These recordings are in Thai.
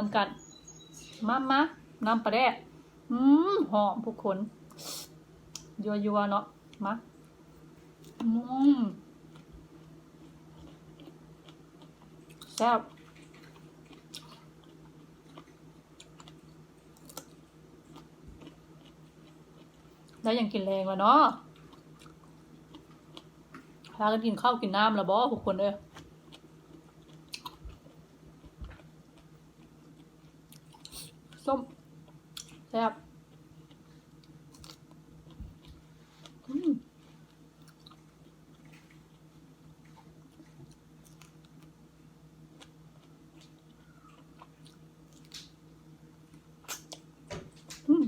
น้ำกัน มามาน้ำปลาแดกอืมหอมผู้คน ยัวยัวเนาะ มาอืมแซ่บแล้วยังกินแรงวะเนาะพากันกินข้าวกินน้ำแล้วบ่ทุกคนเด้อ ส้มแซ่บอืมอืม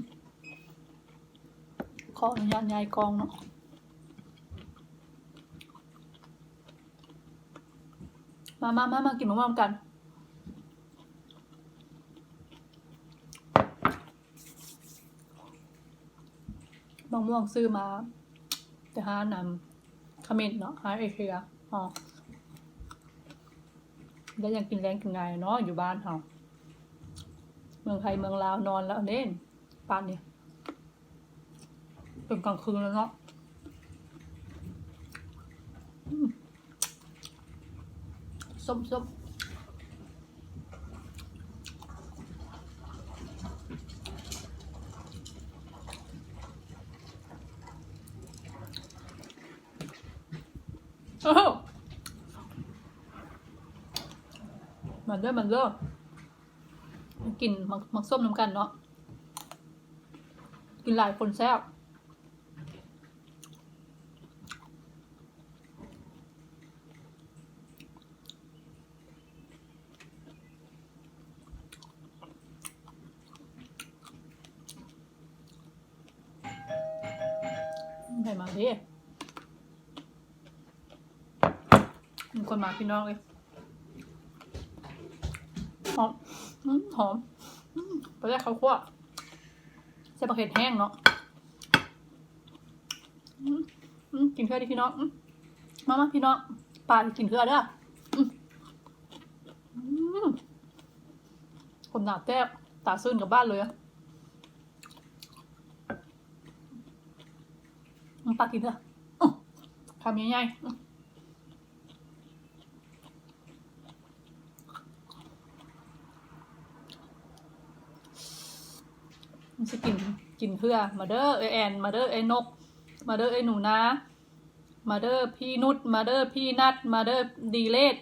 ขออนุญาตยายกองเนาะมามามามากินมะม่วงกัน มะม่วงซื้อมาจะหานำขมิ้นเนาะหาเอเชียอ๋อแล้วยังกินแรงกินไงเนาะอยู่บ้านเฮาเมืองไทยเมืองลาวนอนแล้วเน่นป่านนี้เป็นกลางคืนแล้วเนาะส้มส้ มันเด้อมันเด้อกินมักมักส้มน้ำกันเนาะ กินหลายคนแซ่บได้มาดิ มีคนมาพี่น้องเลยหอมหอมไปแรกเขาวคั่วใส่ปลาเค็ดแห้งเนาะกินเพื่อดิพี่น้องมามาพี่น้องปลากินเพื่อเด้ออืมอืมคนหนาแต้บตาซื่นกับบ้านเลยอะปลากินเถอะทำยังไง มันจะกินกินเพื่อมาเด้อเอแอน มาเด้อไอนก มาเด้อไอหนูนะ มาเด้อพี่นุชมาเด้อพี่นัดมาเด้อดีเลศ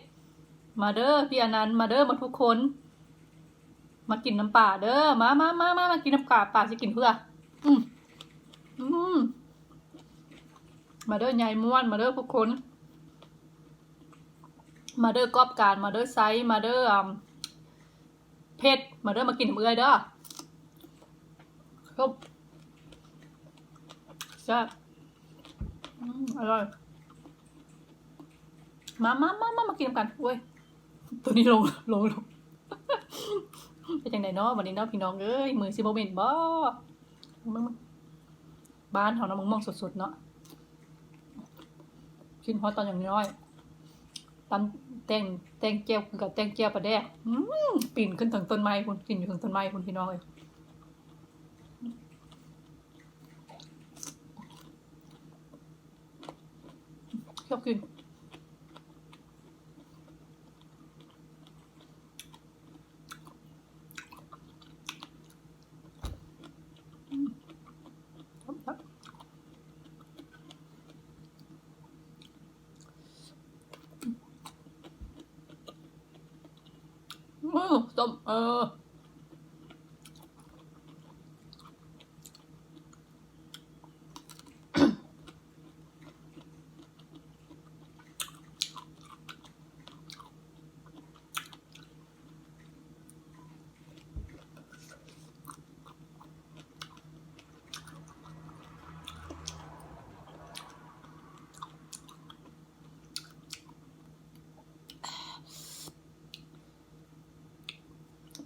มาเด้อพี่อนันต์มาเด้อมาทุกคน มากินน้ำป่าเด้อมามามามามากินน้ำป่าป่าจะกินเพื่อ อืมอืมมาเด้อยายม้วนมาเด้อทุกคน มาเด้อกอบการมาเด้อไซส์มาเด้อเพชรมาเด้อมากินน้ำเอื้อยเด้อ ครับแซ่บอืมอร่อยมามามามามากินน้ำกันเว้ยตัวนี้ลงลงลงเป็นจังไดเนาะวันนี้เนาะพี่น้องเอ้ยมือซิโบเมนบ่มึงๆบ้านเขาเนาะมึงมองสดๆเนาะกินฮอตตอนอย่างน้อยตำแตงแตงเจียวกับแตงเจียวปลาแดกอืมปีนขึ้นถึงต้นไม้คุณกินอยู่ถึงต้นไม้คุณพี่น้องเอ้ย ชอบกินครับอืมต้มเออ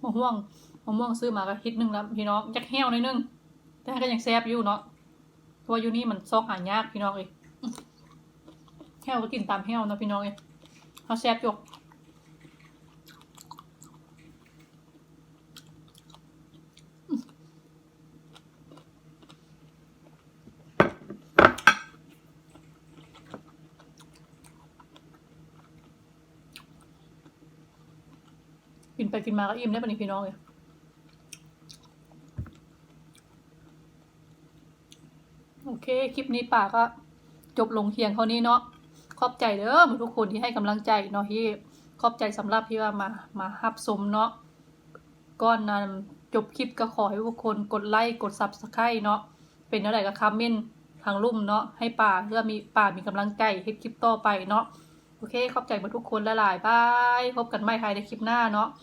มะม่วงมะม่วงซื้อมาก็ฮิตหนึ่งแล้วพี่น้องจักแห้วหน่อยนึง แต่ก็ยังแซ่บอยู่เนาะเพราะว่าอยู่นี่มันซอกหายากพี่น้องเอ้ยอื้อแห้วก็กินตามแห้วนะพี่น้องเอ้ยเขาแซ่บอยู่ กินไปกินมาก็อิ่มได้ปะนี่พี่น้องเลยโอเค คลิปนี้ป่าก็จบลงเพียงเท่านี้เนาะ ขอบใจเด้อทุกคนที่ให้กำลังใจเนาะที่ขอบใจสำหรับที่ว่ามามาฮับสมเนาะก่อนนั้นจบคลิปก็ขอให้ทุกคนกดไลค์กด Subscribe เนาะเป็นอะไรก็คอมเมนต์ทางลุ่มเนาะให้ป่าเพื่อมีป่ามีกำลังใจให้คลิปต่อไปเนาะโอเค ขอบใจมดทุกคนละลายบาย พบกันใหม่ภายในคลิปหน้าเนาะ